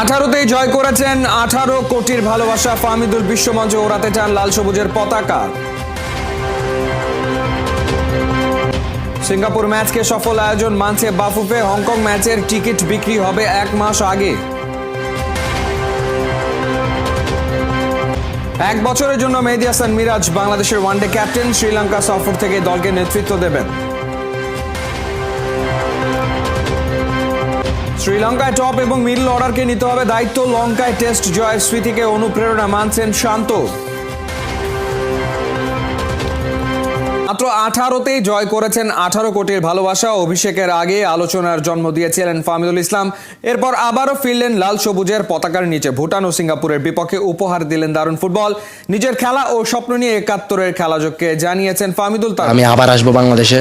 আঠারোতেই জয় করেছেন আঠারো কোটির ভালোবাসা ফাহমিদুল বিশ্বমঞ্চে ওড়াতে চান লাল সবুজের পতাকা। সিঙ্গাপুর ম্যাচকে সফল আয়োজন মানছে বাফুফে, হংকং ম্যাচের টিকিট বিক্রি হবে এক মাস আগে। এক বছরের জন্য মেহেদি হাসান মিরাজ বাংলাদেশের ওয়ানডে ক্যাপ্টেন, শ্রীলঙ্কা সফর থেকে দলকে নেতৃত্ব দেবেন। শ্রীলঙ্কায় টপ এবং মিডল অর্ডারকে নিতে হবে। দায়িত্ব লঙ্কায় টেস্ট জয় স্মৃতিকে অনুপ্রেরণা মানছেন শান্ত। মাত্র আঠারোতেই জয় করেছেন আঠারো কোটির ভালোবাসা। অভিষেকের আগে আলোচনার জন্ম দিয়েছিলেন ফাহমিদুল ইসলাম। এরপর আবারও ফিরলেন লাল সবুজের পতাকার নিচে। ভুটান ও সিঙ্গাপুরের বিপক্ষে উপহার দিলেন দারুণ ফুটবল। নিজের খেলা ও স্বপ্ন নিয়ে একাত্তরের খেলাযোগকে জানিয়েছেন ফাহমিদুল তার আমি আবার আসব বাংলাদেশে।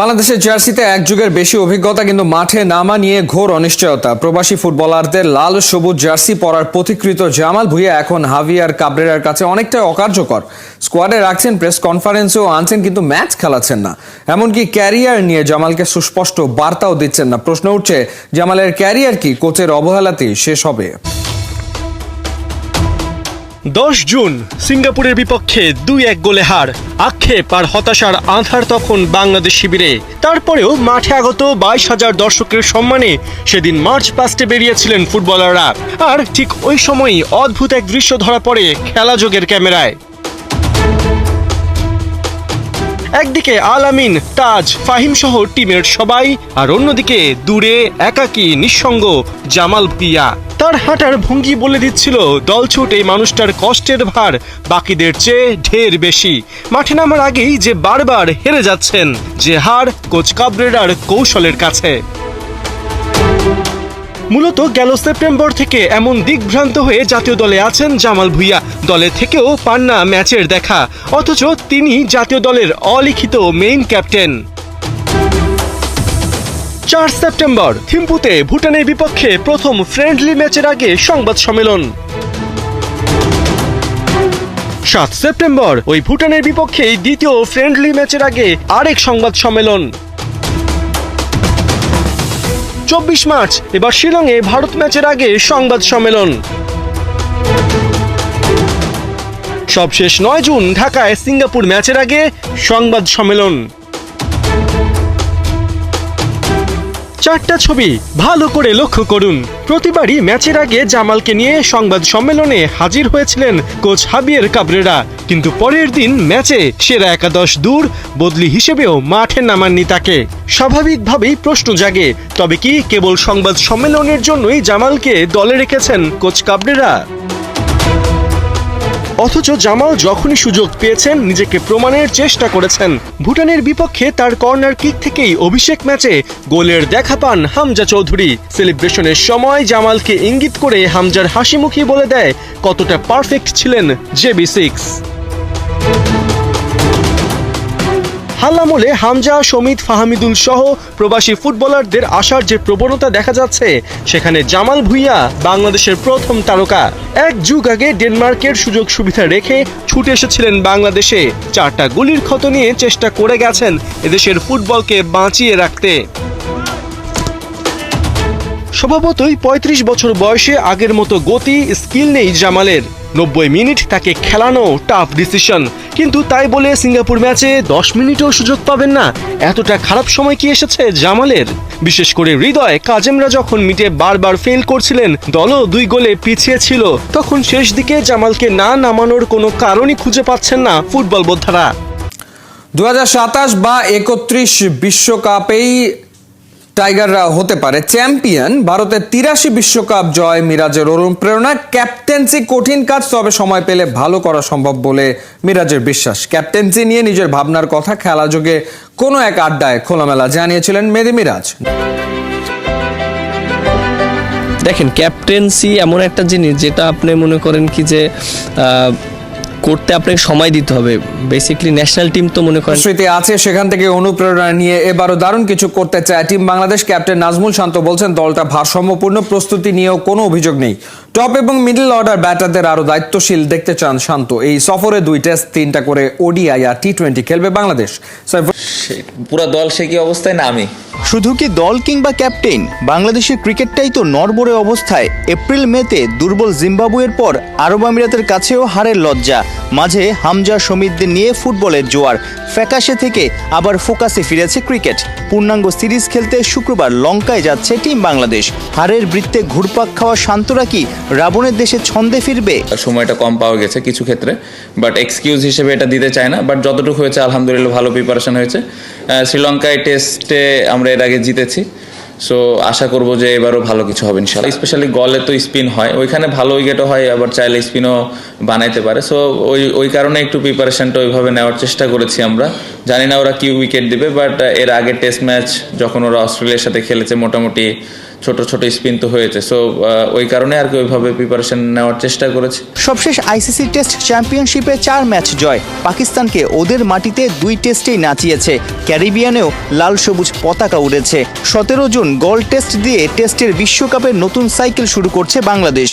বাংলাদেশের জার্সিতে এক যুগের বেশি অভিজ্ঞতা কিন্তু মাঠে নামা নিয়ে ঘোর অনিশ্চয়তা। প্রবাসী ফুটবলারদের লাল সবুজ জার্সি পরার পথিকৃত জামাল ভুইয়া এখন হাভিয়ার কাবরেরার কাছে অনেকটাই অকার্যকর। স্কোয়াডে রাখছেন প্রেস কনফারেন্সেও আনছেন কিন্তু ম্যাচ খেলাচ্ছেন না। এমনকি ক্যারিয়ার নিয়ে জামালকে সুস্পষ্ট বার্তাও দিচ্ছেন না। প্রশ্ন উঠছে, জামালের ক্যারিয়ার কি? কোচের অবহেলাতেই শেষ হবে। দশ জুন, সিঙ্গাপুরের বিপক্ষে দুই এক গোলে হার, আক্ষেপ আর হতাশার আধার তখন বাংলাদেশ শিবিরে। তারপরেও মাঠে আগত বাইশ হাজার দর্শকের সম্মানে সেদিন মার্চ পাস্টে বেরিয়েছিলেন ফুটবলাররা। আর ঠিক ওই সময়ই অদ্ভুত এক দৃশ্য ধরা পড়ে খেলাযোগের ক্যামেরায়। একদিকে আল আমিন, তাজ, ফাহিম সহ টিমের সবাই, আর অন্যদিকে দূরে একাকী নিঃসঙ্গ জামাল ভুইয়া তার হাঁটার ভঙ্গি বলে দিচ্ছিল দলছুট এই মানুষটার কষ্টের ভার, বাকিদের চেয়ে ঢের বেশি। মাঠে নামার আগেই যে বারবার হেরে যাচ্ছেন, যে হার কোচ কাবরেরার কৌশলের কাছে। মূলত গেল সেপ্টেম্বর থেকে এমন দিকভ্রান্ত হয়ে জাতীয় দলে আছেন জামাল ভুইয়া। দলে থেকেও পান না ম্যাচের দেখা। অথচ তিনি জাতীয় দলের অলিখিত মেইন ক্যাপ্টেন চার সেপ্টেম্বর, থিম্পুতে ভুটানের বিপক্ষে প্রথম ফ্রেন্ডলি ম্যাচের আগে সংবাদ সম্মেলন। সাত সেপ্টেম্বর, ওই ভুটানের বিপক্ষে দ্বিতীয় ফ্রেন্ডলি ম্যাচের আগে আরেক সংবাদ সম্মেলন। চব্বিশ মার্চ, এবার শিলংয়ে ভারত ম্যাচের আগে সংবাদ সম্মেলন। সবশেষ নয় জুন, ঢাকায় সিঙ্গাপুর ম্যাচের আগে সংবাদ সম্মেলন। চারটা ছবি। ভালো করে লক্ষ্য করুন। প্রতিবারই ম্যাচের আগে জামালকে নিয়ে সংবাদ সম্মেলনে হাজির হয়েছিলেন কোচ হাবিয়ের কাবরেরা। কিন্তু পরের দিন ম্যাচে সেরা একাদশ দূর বদলি হিসেবেও মাঠে নামাননি তাকে। স্বাভাবিকভাবেই প্রশ্ন জাগে, তবে কি কেবল সংবাদ সম্মেলনের জন্যই জামালকে দলে রেখেছেন কোচ কাবরেরা? অথচ জামাল যখনই সুযোগ পেয়েছেন, নিজেকে প্রমাণের চেষ্টা করেছেন। ভুটানের বিপক্ষে তার কর্নার কিক থেকেই অভিষেক ম্যাচে গোলের দেখা পান হামজা চৌধুরী। সেলিব্রেশনের সময় জামালকে ইঙ্গিত করে হামজার হাসিমুখী বলে দেয়, কতটা পারফেক্ট ছিলেন জেবি সিক্স। হাল্লামলে হামজা সমিত ফাহামিদুল সহ প্রবাসী ফুটবলারদের আসার যে প্রবণতা দেখা যাচ্ছে, সেখানে জামাল ভুইয়া বাংলাদেশের প্রথম তারকা। এক যুগ আগে ডেনমার্কের সুযোগ সুবিধা রেখে ছুটে এসেছিলেন বাংলাদেশে। চারটা গুলির ক্ষত নিয়ে চেষ্টা করে গেছেন এদেশের ফুটবলকে বাঁচিয়ে রাখতে। স্বভাবতই ৩৫ বছর বয়সে আগের মতো গতি, স্কিল নেই জামালের। নব্বই মিনিট তাকে খেলানো টাফ ডিসিশন কিন্তু তাই বলে সিঙ্গাপুর ম্যাচে দশ মিনিটও সুযোগ পাবেন না। এতটা খারাপ সময় কি এসেছে জামালের? বিশেষ করে হৃদয়, কাজেমরা যখন মিটে বারবার ফেল করছিলেন, দলও দুই গোলে পিছিয়ে ছিল। তখন শেষ দিকে জামালকে না নামানোর কোনো কারণই খুঁজে পাচ্ছেন না ফুটবল বোদ্ধারা। দু হাজার সাতাশ বা একত্রিশ বিশ্বকাপেই টাইগাররা হতে পারে চ্যাম্পিয়ন। ভারতের তিরাশি বিশ্বকাপ জয় মিরাজের অনুপ্রেরণা ক্যাপ্টেন্সি কঠিন কাজ, তবে সময় পেলে ভালো করা সম্ভব বলে মিরাজের বিশ্বাস। ক্যাপ্টেন্সি নিয়ে নিজের ভাবনার কথা খেলা যোগে কোনো এক আড্ডায় খোলামেলা জানিয়েছিলেন মেদি মিরাজ। দেখেন, ক্যাপ্টেন্সি এমন একটা জিনিস যেটা আপনি মনে করেন কি যে করতে আপনাকে সময় দিতে হবে। বেসিক্যালি ন্যাশনাল টিম তো মনে করেন স্মৃতি আছে সেখান থেকে অনুপ্রেরণা নিয়ে এবারও দারুণ কিছু করতে চায় টিম বাংলাদেশ। ক্যাপ্টেন নাজমুল শান্ত বলছেন দলটা ভারসাম্যপূর্ণ প্রস্তুতি নিয়েও কোনো অভিযোগ নেই। টপ এবং মিডল অর্ডার ব্যাটারদের আরও দায়িত্বশীল দেখতে চান শান্ত। এই সফরে দুই টেস্ট তিনটা করে ওডিআই আর টি টোয়েন্টি খেলবে বাংলাদেশ। পুরো দল সে কি অবস্থায় না আমি? শুধু কি দল কিংবা ক্যাপ্টেন? বাংলাদেশের ক্রিকেটটাই তো নরবরে অবস্থায়। এপ্রিল মেতে দুর্বল জিম্বাবুয়ের পর আরব আমিরাতের কাছেও হারের লজ্জা। মাঝে হামজা সমিতদের নিয়ে ফুটবলের জোয়ার। ফ্যাকাশে থেকে আবার ফোকাসে ফিরেছে ক্রিকেট। পূর্ণাঙ্গ সিরিজ খেলতে শুক্রবার লঙ্কায় যাচ্ছে টিম বাংলাদেশ। হারের বৃত্তে ঘুরপাক খাওয়া শান্তরা কি রাবণের দেশে ছন্দে ফিরবে? সময়টা কম পাওয়া গেছে কিছু ক্ষেত্রে বাট এক্সকিউজ হিসেবে এটা দিতে চায় না বাট যতটুকু হয়েছে, আলহামদুলিল্লাহ ভালো প্রিপারেশন হয়েছে। শ্রীলঙ্কায় টেস্টে আমরা এর আগে জিতেছি। সো আশা করব যে এবারও ভালো কিছু হবে ইনশাল্লাহ স্পেশালি গলে তো স্পিন হয়। ওইখানে ভালো উইকেটও হয়, আবার চাইলে স্পিনও বানাইতে পারে। সো ওই ওই কারণে একটু প্রিপারেশনটা ওইভাবে নেওয়ার চেষ্টা করেছি আমরা। জানি না ওরা কি উইকেট দিবে বাট এর আগে টেস্ট ম্যাচ যখন ওরা অস্ট্রেলিয়ার সাথে খেলেছে, মোটামুটি ছোট ছোট স্পিন তো হয়েছে। সো ওই কারণে আর কি ওইভাবে প্রিপারেশন নেওয়ার চেষ্টা করেছে। সবশেষ আইসিসি টেস্ট চ্যাম্পিয়নশিপে চার ম্যাচ জয়। পাকিস্তানকে ওদের মাটিতে দুই টেস্টেই নাচিয়েছে। ক্যারিবিয়ানেও লাল সবুজ পতাকা উড়েছে। সতেরো জুন গল টেস্ট দিয়ে টেস্টের বিশ্বকাপের নতুন সাইকেল শুরু করছে বাংলাদেশ।